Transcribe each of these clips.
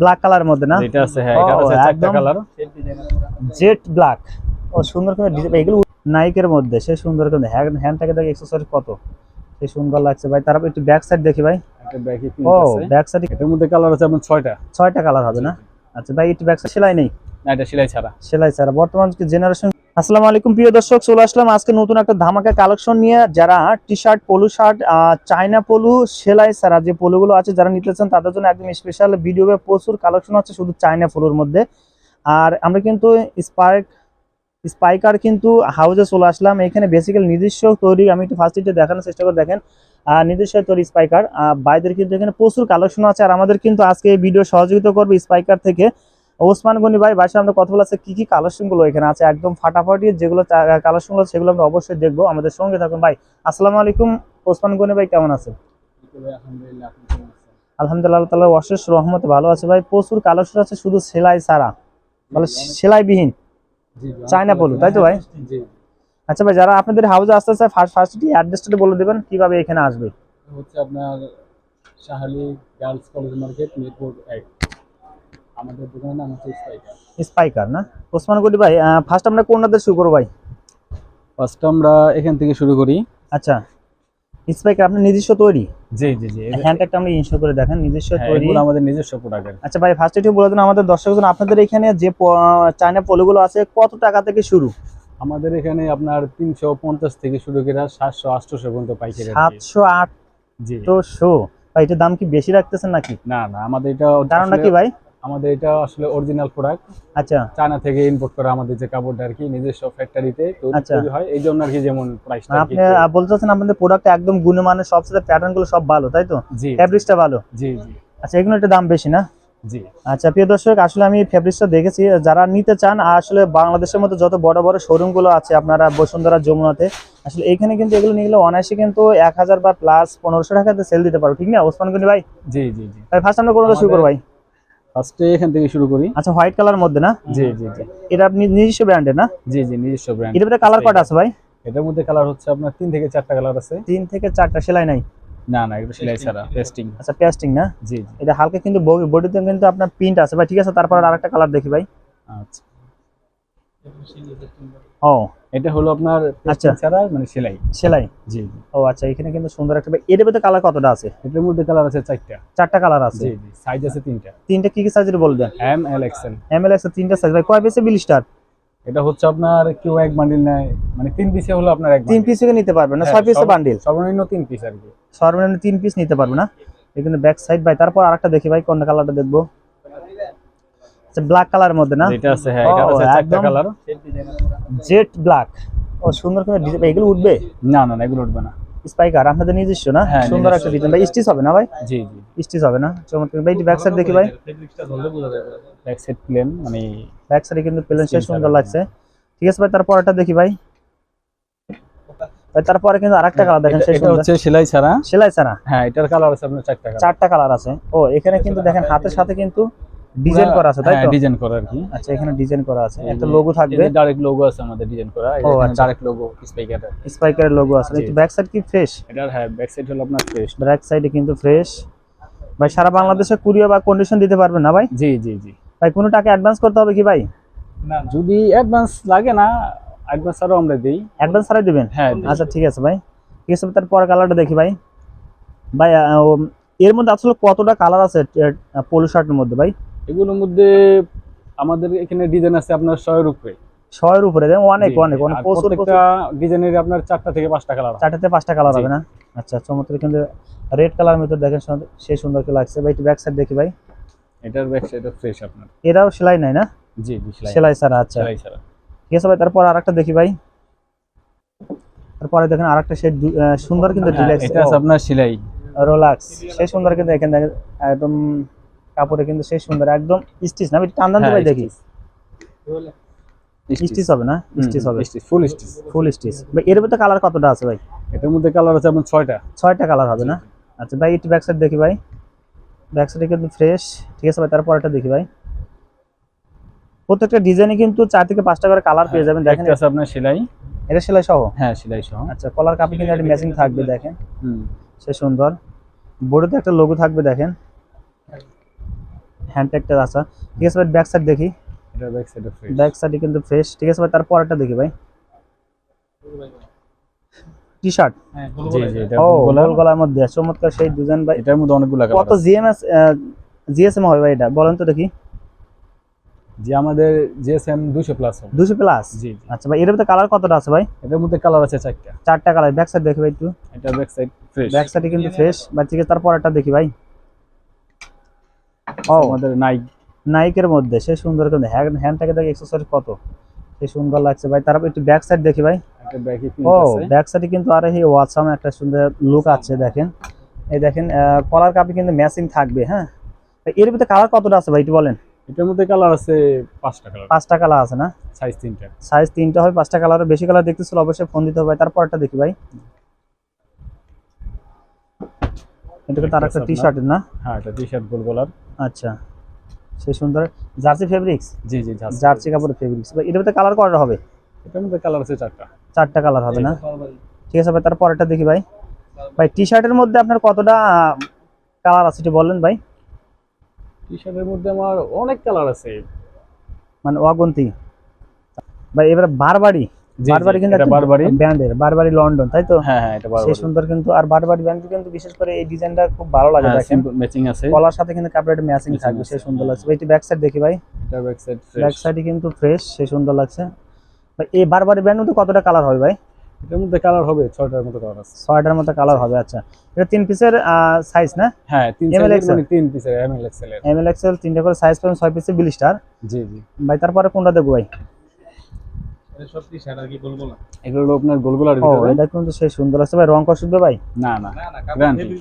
Black colour মধ্যে না? এটা আছে হ্যাঁ এটা আছে চারটা কালার জেট ব্ল্যাক ও সুন্দর করে ডিজাইন এগুলো নাইকের মধ্যে সে সুন্দর করে হ্যান্ড হ্যান্ডটাকে দেখে এক্সারসাইজ কত। সে সুন্দর লাগছে ভাই। তারপর একটু ব্যাক সাইড দেখি ভাই। একটা ব্যাকে ও আছে। ব্যাক সাইড এটার মধ্যে কালার আছে আপনার ছয়টা। ছয়টা কালার হবে না? আচ্ছা ভাই একটু ব্যাক সাইড সেলাই নেই। সেলাই ছাড়া। বর্তমান জেনারেশন আসসালামু আলাইকুম প্রিয় দর্শক, চলে আসলাম আজকে নতুন একটা কালেকশন নিয়ে। যারা T shirt polo shirt China polo সেলাই যে পলুগুলো আছে, যারা তাদের জন্য একদম স্পেশাল ভিডিও প্রচুর কালেকশন আছে শুধু চায়না পলুর মধ্যে। আর আমরা কিন্তু স্পাইকার কিন্তু হাউজে চলে আসলাম। এখানে বেসিক্যালি নিজস্ব তৈরি, আমি একটু ফার্স্ট দেখানোর চেষ্টা করে দেখেন। নিজস্ব তৈরি স্পাইকার বাইদের কিন্তু এখানে প্রচুর কালেকশন আছে। আর আমাদের কিন্তু আজকে এই ভিডিও সহযোগিতা করবে স্পাইকার থেকে। ওসমান গনি ভাই বাসায় আমরা কথা বলা আছে কি কি কালেকশনগুলো এখানে আছে? একদম ফাটাফাটি যেগুলো কালেকশনগুলো সেগুলো আমরা অবশ্যই দেখব। আমাদের সঙ্গে থাকুন ভাই। আসসালামু আলাইকুম ওসমান গনি ভাই কেমন আছে আলহামদুলিল্লাহ আপনি আছেন? আলহামদুলিল্লাহ আল্লাহ অশেষ রহমতে ভালো আছে ভাই। প্রচুর কালেকশন আছে শুধু সেলাই ছাড়া। মানে সেলাইবিহীন। চায়না পলু, তাই তো ভাই? আচ্ছা ভাই যারা আপনাদের হাউসে আসতে চায় ফার্স্ট ফার্স্টটি অ্যাড্রেসটা বলে দেবেন কীভাবে এখানে আসবে? হচ্ছে আপনার Shahali girls college market Mirpur এক আমাদের দোকানের নাম হচ্ছে স্পাইকার স্পাইকার না? ওসমান গনি ভাই ফার্স্ট আমরা কোনটাতে শুরু করব ভাই? ফার্স্ট আমরা এখান থেকে শুরু করি। আচ্ছা স্পাইকার আপনার নিজস্ব তৈরি? জি জি জি। হ্যান্ডটা আমরা ইনস্টল করে দেখেন নিজস্ব তৈরি। এগুলো আমাদের নিজস্ব প্রোডাক্টের আচ্ছা ভাই ফার্স্ট একটু বলে দিন আমাদের দর্শকজন আপনাদের এখানে যে চায়না পলুগুলো আছে কত টাকা থেকে শুরু? আমাদের এখানে আপনার তিনশো পঞ্চাশ থেকে শুরু করে সাতশো আটশোশো পর্যন্ত পাইকারি। সাতশো জি। আটশো ভাই এটার দাম কি বেশি রাখতেছেন নাকি? না না আমাদের এটা আসলে- কি ভাই? আমাদের এটা আসলে অরিজিনাল প্রোডাক্ট আচ্ছা। চায়না থেকে ইম্পোর্ট করা আমাদের যে কাপড়টা আর কি নিজস্ব ফ্যাক্টরিতে আচ্ছা। তৈরি হয়। এই জন্য আর কি যেমন প্রাইসটা আপনি বলতেছেন আমাদের প্রোডাক্ট একদম গুণমানের সবচেয়ে প্যাটার্নগুলো সব ভালো তাই তো? জি। ফ্যাব্রিক্সটা ভালো? জি জি। আচ্ছা এগুলো একটু দাম বেশি না? জি। আচ্ছা প্রিয় দর্শক আসলে আমি ফেব্রিক্সটা দেখেছি। যারা নিতে চান আসলে বাংলাদেশের মধ্যে যত বড় বড় শোরুমগুলো আছে আপনারা বসুন্ধরা যমুনাতে আসলে এখানে কিন্তু এগুলো নিয়ে গেলে অনায়াসে কিন্তু এক হাজার বা প্লাস পনেরোশো টাকাতে সেল দিতে পারো ঠিক না? ওসমান গনি ভাই? জি জি জি। ভাই ফার্স্ট আমরা কোনটা শুরু করব ভাই? ফার্স্টে এখান থেকে শুরু করি। আচ্ছা হোয়াইট কালার মধ্যে না? জি জি জি। এটা আপনি নিজস্ব ব্র্যান্ডে না? জি জি নিজস্ব ব্র্যান্ড এটার ভিতরে কালার কটা আছে ভাই? এটার মধ্যে কালার হচ্ছে আপনার তিন থেকে চারটা কালার আছে। তিন থেকে চারটা সেলাই নাই? না না এগুলো সেলাই ছাড়া পেস্টিং আচ্ছা পেস্টিং না? জি জি। এটা হালকা কিন্তু বডিতে কিন্তু আপনার প্রিন্ট আছে ভাই ঠিক আছে? তারপর আরেকটা কালার দেখি ভাই। আচ্ছা। ও এটা হলো আপনার আচ্ছা। ছাড়া মানে সেলাই? সেলাই। জি ও আচ্ছা এখানে কিন্তু সুন্দর একটা এটার ভিতরে কালার কতটা আছে? এটার মধ্যে কালার আছে চারটা। চারটা কালার আছে? জি জি সাইজ আছে তিনটা। তিনটা কি কি সাইজের বলবেন? M L XL M L X তিনটা সাইজ ভাই কয় পিসে বিল স্টার এটা হচ্ছে আপনার কেউ এক বান্ডিল নেয় মানে তিন পিসে হলো আপনার এক তিন। পিস নিতে পারবেন না? হ্যাঁ, ছয় পিসে বান্ডিল সর্বনিম্ন তিন পিস আর কি। সর্বনিম্ন তিন পিস নিতে পারবে না? এখানে ব্যাক সাইড ভাই তারপর আরেকটা দেখি ভাই কোন কালারটা দেখব? আচ্ছা ব্ল্যাক কালারের মধ্যে না? যেটা আছে হ্যাঁ এটা আছে চারটা কালার জেট ব্ল্যাক ও সুন্দর করে ডিজাইন এগুলো উঠবে? না না এগুলো উঠবে না। স্পাইকার আপনাদের নিজস্ব না? হ্যাঁ, সুন্দর একটা ডিজাইন ভাই স্টিচ হবে না ভাই? জি জি। স্টিচ হবে না? চমৎকার। ভাই ব্যাক সাইড দেখি ভাই। ব্যাক সাইড প্লেন মানে ব্যাক সাইডে কিন্তু প্লেন Stitch সুন্দর লাগছে। ঠিক আছে ভাই তারপর এটা দেখি ভাই। ভাই তারপরে কিন্তু আরেকটা কালার দেখেন এটা- এটা সুন্দর। হচ্ছে সেলাই ছাড়া। সেলাই ছাড়া? হ্যাঁ এটার কালার আছে আপনার চারটা কালার চারটা কালার আছে। ও এখানে কিন্তু দেখেন হাতের সাথে কিন্তু ডিজাইন করা আছে তাই তো? ডিজাইন করা আর কি। আচ্ছা এখানে ডিজাইন করা আছে। একটা লোগো থাকবে। ডাইরেক্ট লোগো আছে আমাদের ডিজাইন করা। ডাইরেক্ট লোগো স্পিকারের স্পাইকারের লোগো আছে। জি। একটু ব্যাক সাইড কি ফ্রেশ এটার হ্যাঁ ব্যাক সাইড হলো আপনার ফ্রেশ ব্যাক সাইডে কিন্তু ফ্রেশ ভাই সারা বাংলাদেশে কুরিয়ার বা কন্ডিশন দিতে পারবেন না ভাই? জি জি জি। ভাই কোনো টাকা অ্যাডভান্স করতে হবে কি ভাই? না যদি অ্যাডভান্স লাগে না অ্যাডভান্স আরও আমরা দিই। অ্যাডভান্স ছাড়াই দিবেন? হ্যাঁ আচ্ছা ঠিক আছে ভাই। ঠিক আছে তার পরে কালারটা দেখি ভাই। ভাই এর মধ্যে আসলে কতটা কালার আছে পোলো শার্টের মধ্যে ভাই? এগুলোর মধ্যে আমাদের এখানে ডিজাইন আছে আপনার ছয়ের উপরে। ছয়ের উপরে দেন অনেক অনেক। অনেক প্রত্যেকটা ডিজাইনের আপনার চারটা থেকে পাঁচটা কালার চারটাতে পাঁচটা কালার হবে না? আচ্ছা চমৎকার কিন্তু রেড কালার মধ্যে দেখেন সেই সুন্দর কি লাগছে। ভাই একটু ব্যাক সাইড দেখি ভাই। এটার ব্যাক সাইড ফ্রেশ আপনার। এরাও সেলাই নাই না? জি জি সেলাই। সেলাই ছাড়া আচ্ছা। সেলাই ছাড়া। ঠিক আছে ভাই তারপর আরেকটা দেখি ভাই। তারপরে দেখেন আরেকটা সেই সুন্দর কিন্তু ডিলেক্স এটা আছে আপনার সেলাই। রোলাক্স সেই সুন্দর কিন্তু এখানে দেখেন একদম কাপড়ে কিন্তু সেই সুন্দর একদম স্টিচ না টান টান হ্যাঁ, ভাই দেখি স্টিচ হবে না? স্টিচ হবে। ফুল স্টিচ ফুল স্টিচ ভাই এর ভিতরে কালার কতটা আছে ভাই? এটার মধ্যে কালার আছে আপনার ছয়টা। ছয়টা কালার হবে না? আচ্ছা ভাই একটু ব্যাক সাইড দেখি ভাই। ব্যাক সাইডে কিন্তু ফ্রেশ ঠিক আছে ভাই তারপর দেখি ভাই। প্রত্যেকটা ডিজাইনে কিন্তু চার থেকে পাঁচটা করে কালার পেয়ে যাবেন। দেখেন আছে আপনার সেলাই। এটা সেলাই সহ হ্যাঁ সেলাই সহ আচ্ছা কলার কাপে কিন্তু একটা ম্যাচিং থাকবে দেখেন। হুম। সে সুন্দর। বোর্ডেতে একটা লোগো থাকবে দেখেন। হ্যান্ড ট্যাগটা আছে। ঠিক আছে ভাই ব্যাক সাইড দেখি। এটা ব্যাক সাইডে ফ্রেশ ব্যাক সাইডে কিন্তু ফ্রেশ ঠিক আছে ভাই তারপর একটা দেখি ভাই। টি শার্ট হ্যাঁ জি জি এটা ও গোলাপ গোল গলার মধ্যে চমৎকার সেই ডিজাইন ভাই। এটার মধ্যে অনেকগুলো কত জিএমএস জিএসএম হবে ভাই এটা? বলেন তো দেখি। যে আমাদের জিএসএম 200 প্লাস হবে। দুশো প্লাস জি আচ্ছা ভাই এর মধ্যে কালার কতটা আছে ভাই? এটার মধ্যে কালার আছে চারটা। চারটা কালার ব্যাক সাইড দেখি ভাই একটু। এটা ব্যাক সাইড ফ্রেশ ব্যাক সাইডে কিন্তু ফ্রেশ বা ঠিক আছে তারপর একটা দেখি ভাই। ও। আমাদের নাইক নাইকের মধ্যে সে সুন্দর কিন্তু হ্যান্ড হ্যান্ডটাকে দেখি এক্সেসরি কত? সে সুন্দর লাগছে ভাই। তারপর একটু ব্যাক সাইড দেখি ভাই। ও ব্যাক সাইডে কিন্তু আর এই একটা সুন্দর লুক আছে দেখেন। এই দেখেন কলার কাপে কিন্তু ম্যাচিং থাকবে হ্যাঁ? এর ভিতরে কালার কতটা আছে ভাই একটু বলেন? এটার মধ্যে কালার আছে পাঁচটা কালার পাঁচটা কালার আছে না? সাইজ তিনটা। সাইজ তিনটা হয় পাঁচটা কালার বেশি কালার দেখতেছিল অবশ্যই ফোন দিতে হবে তারপর একটা দেখি ভাই। এটা তার একটা টি শার্টের না? হ্যাঁ এটা টি শার্ট গোল গলার। আচ্ছা সে সুন্দর। জার্সি ফেব্রিক্স জি জি জার্সি কাপড়ের ফেব্রিক্স এটার ভিতরে কালার কয়টা হবে? এটার মধ্যে কালার আছে চারটা। চারটা কালার হবে না? ঠিক আছে ভাই তারপর একটা দেখি ভাই। ভাই টি শার্টের মধ্যে আপনার কতটা কালার আছে একটু বলেন ভাই। টি শার্টের মধ্যে আমার অনেক কালার আছে। মানে অগন্তি। ভাই এবার জি, বারবারি কিন্তু বারবারি ব্র্যান্ডের বারবারি লন্ডন তাই তো? হ্যাঁ হ্যাঁ এটা সে বারবারি সুন্দর কিন্তু আর বারবারি ব্র্যান্ড কিন্তু বিশেষ করে এই ডিজাইনটা খুব ভালো লাগে হ্যাঁ দেখেন। ম্যাচিং আছে। কলার সাথে কিন্তু কাপড়ের ম্যাচিং থাকবে সুন্দর হ্যাঁ। লাগছে। ভাই একটু ব্যাক সাইড দেখি ভাই। এটা ব্যাক সাইড ব্যাক সাইডে কিন্তু ফ্রেশ সে সুন্দর লাগছে। ভাই এই বারবারি ব্র্যান্ড মধ্যে কতটা কালার হবে ভাই? এটার মধ্যে কালার হবে ছয়টার মতো কালার আছে। ছয়টার মতো কালার হবে আচ্ছা। এটা তিন পিসের সাইজ না? হ্যাঁ তিন XL? মানে তিন পিসের এমএল এক্সেল এর এম এল এক্সেল তিনটা করে সাইজ পাবেন ছয় পিসের বিলিস্টার। জি জি। ভাই তারপরে কোনটা দেখব ভাই সত্যি সেটা কি বলব না এগুলো আপনার গোলগোলার ও এটা কিন্তু সে সুন্দর লাগছে ভাই। রং কষবে ভাই? না না। গ্যারান্টি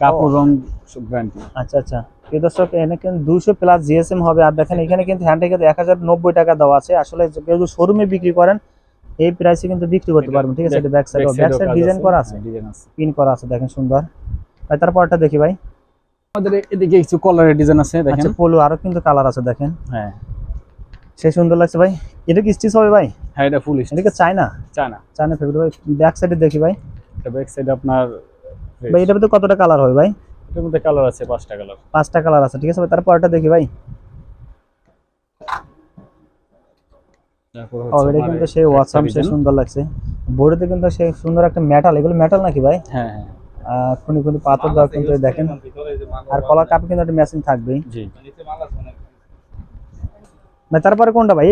কাপড় রং গ্যারান্টি আচ্ছা আচ্ছা। প্রিয় দর্শক এখানে কিন্তু দুশো প্লাস জিএসএম হবে। আর দেখেন এখানে কিন্তু হ্যান্ডেকে এক হাজার নব্বই টাকা দেওয়া আছে। আসলে কেউ যদি শোরুমে বিক্রি করেন এই প্রাইসে কিন্তু বিক্রি করতে পারবেন। ঠিক আছে back side back side design করা আছে। ডিজাইন আছে। পিন করা আছে দেখেন সুন্দর। ভাই তারপরটা দেখি ভাই। আমাদের এদিকে কিছু কলারের ডিজাইন আছে দেখেন। আচ্ছা পোলো আরও কিন্তু কালার আছে দেখেন। হ্যাঁ। সে সুন্দর লাগছে ভাই। এটা কি স্টিচ হবে ভাই? হ্যাঁ এটা ফুল এটাকে চায়না? চায়না। চায়না ফেব্রিক ভাই। ব্যাক সাইডে দেখি ভাই। এটা ব্যাক সাইড আপনার ভাই এটার মধ্যে কতটা কালার হবে ভাই? এটার মধ্যে কালার আছে পাঁচটা কালার পাঁচটা কালার আছে ঠিক আছে ভাই। তারপরটা দেখি ভাই। তারপর এটা কিন্তু সেই ওয়াটসঅ্যাপ সে সুন্দর লাগছে। বোর্ডেতে কিন্তু সেই সুন্দর একটা মেটাল এগুলো মেটাল নাকি ভাই? হ্যাঁ হ্যাঁ। খুনি খুনি পাথর দেওয়া কিন্তু দেখেন। আর কলার কাপে কিন্তু একটা ম্যাচিং থাকবেই। জি। ভাই তারপরে কোনটা ভাই?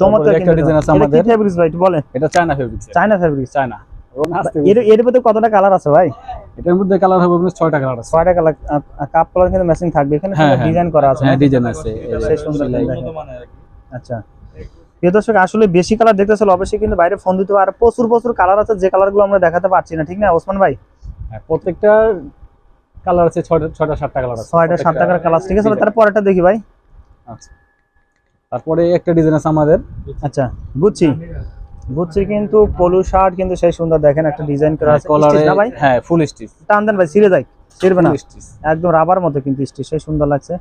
চমৎকার একটা design আছে আমাদের। ফেব্রিক্স ভাই বলেন। এটা China fabrics China fabrics China এর এর মধ্যে কতটা কালার আছে ভাই? এটার মধ্যে কালার হবে আপনার ছয়টা কালার আছে। ছয়টা কালার কাপ কালার কিন্তু ম্যাচিং থাকবে। এখানে হ্যাঁ, হ্যাঁ। ডিজাইন করা আছে। হ্যাঁ ডিজাইন আছে। সেই সুন্দর আচ্ছা। প্রিয় দর্শক আসলে বেশি কালার দেখতেছিল অবশ্যই কিন্তু বাইরে ফোন দিতে আর প্রচুর প্রচুর কালার আছে যে কালারগুলো আমরা দেখাতে পারছি না ঠিক না ওসমান ভাই? হ্যাঁ, প্রত্যেকটা কালার আছে ছয়টা ছয়টা সাতটা কালার আছে। ছয়টা সাতটা কালার ঠিক আছে ভাই, তারপরেটা দেখি ভাই। আচ্ছা। তারপরে একটা ডিজাইন আছে আমাদের। আচ্ছা বুঝছি বুঝছি কিন্তু পলু শার্ট কিন্তু সেই সুন্দর দেখেন একটা ডিজাইন করা আছে। কলারে ভাই? হ্যাঁ ফুল স্টিচ টান দেন ভাই ছিঁড়ে যায় ছিঁড়বে না। একদম রাবার মতো কিন্তু স্টিচ সেই সুন্দর লাগছে।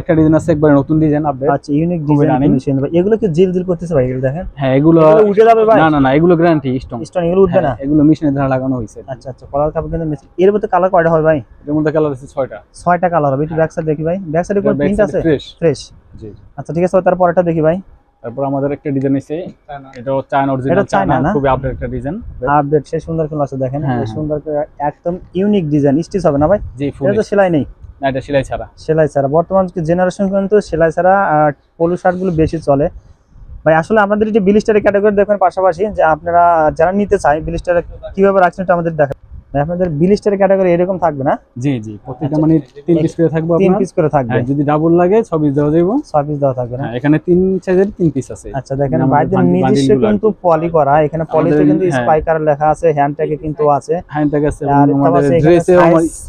একটা ডিজাইন আছে একবারে নতুন ডিজাইন আপডেট আচ্ছা ইউনিক ডিজাইন। এগুলো কি জিল জিল করতেছে ভাই এগুলো দেখেন? হ্যাঁ এগুলো উঠে যাবে ভাই? না না না এগুলো গ্যারান্টি স্টোন এগুলো উঠবে না? এগুলো দ্বারা লাগানো হয়েছে। আচ্ছা আচ্ছা কলার কাপড় কিন্তু মেশিন এর মধ্যে কালার কয়টা হয় ভাই? এর মধ্যে কালার আছে ছয়টা। ছয়টা কালার হবে একটু ব্যাক সাইড দেখি ভাই। ব্যাক সাইডে কোন প্রিন্ট আছে? ফ্রেশ ফ্রেশ জি। আচ্ছা ঠিক আছে তারপর এটা দেখি ভাই। তারপর আমাদের একটা ডিজাইন আছে। এটাও চায়না এটা অরিজিনাল চায়না চায়না আপডেট একটা ডিজাইন আপডেট সেই সুন্দর কিন্তু আছে দেখেন। হ্যাঁ, হ্যাঁ। সুন্দর করে একদম ইউনিক ডিজাইন স্টিচ হবে না ভাই? জি ফুল এটা তো সেলাই নেই। না, এটা সেলাই ছাড়া? সেলাই ছাড়া। বর্তমান জেনারেশন কিন্তু সেলাই ছাড়া পলু শার্টগুলো বেশি চলে। ভাই, আসলে আমাদের যে বিলিস্টারের ক্যাটাগরি দেখবেন পাশাপাশি, যে আপনারা যারা নিতে চায় বিলিস্টারে কীভাবে রাখছেন, এটা আমাদের দেখা আপনাদের বিলিস্টারের ক্যাটাগরি এরকম থাকবে না? জি জি প্রত্যেকটা মানে তিন পিস করে থাকব তিন পিস করে থাকবে। হ্যাঁ যদি ডাবল লাগে ছ পিস দেওয়া যাবে ছয় পিস দেওয়া থাকবে না? হ্যাঁ এখানে তিন সাইজের তিন পিস আছে। আচ্ছা দেখেন ভাইদের বান্ডিল- নিজস্ব কিন্তু পলি করা এখানে পলিতে কিন্তু হ্যাঁ। স্পাইকার লেখা আছে হ্যান্ড ট্যাগে কিন্তু আছে। হ্যাঁ ঠিক আছে আর আমাদের ড্রেসেও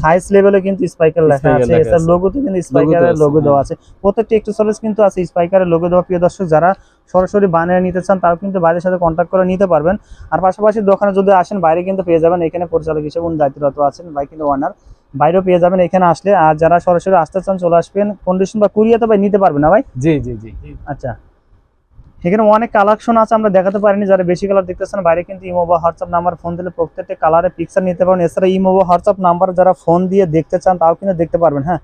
সাইজ লেভেলে কিন্তু স্পাইকার লেখা আছে। আছে। লোগোতে কিন্তু স্পাইকারের লোগো দেওয়া হ্যাঁ। আছে। প্রত্যেকটি এক্সেসরিজ কিন্তু আছে স্পাইকারের লোগো দেওয়া। প্রিয় দর্শক যারা সরাসরি বানিয়ে নিতে চান তাও কিন্তু বাইরের সাথে কন্ট্যাক্ট করে নিতে পারবেন। আর পাশাপাশি দোকানে যদি আসেন বাইরে কিন্তু পেয়ে যাবেন। এখানে পরিচালক হিসেবে উনি দায়িত্বরত আছেন ভাই কিন্তু ওনার বাইরেও পেয়ে যাবেন এখানে আসলে। আর যারা সরাসরি আসতে চান চলে আসবেন। কন্ডিশন বা কুরিয়াতে ভাই নিতে পারবেন না ভাই? জি জি জি। আচ্ছা। এখানে অনেক কালেকশন আছে আমরা দেখাতে পারিনি। যারা বেশি কালার দেখতেছেন বাইরে কিন্তু ইমো বা হোয়াটসঅ্যাপ নাম্বার ফোন দিলে প্রত্যেকটা কালারে পিকচার নিতে পারবেন। এছাড়া ইমো বা হোয়াটসঅ্যাপ নাম্বার যারা ফোন দিয়ে দেখতে চান তাও কিন্তু দেখতে পারবেন হ্যাঁ।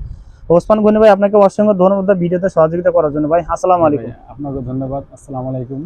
ওসমান গনি ভাই, আপনাকে অসংখ্য ধন্যবাদ ভিডিওতে সহযোগিতা করার জন্য। ভাই, আসসালামু আলাইকুম। আপনাকে ধন্যবাদ। আসসালামু আলাইকুম।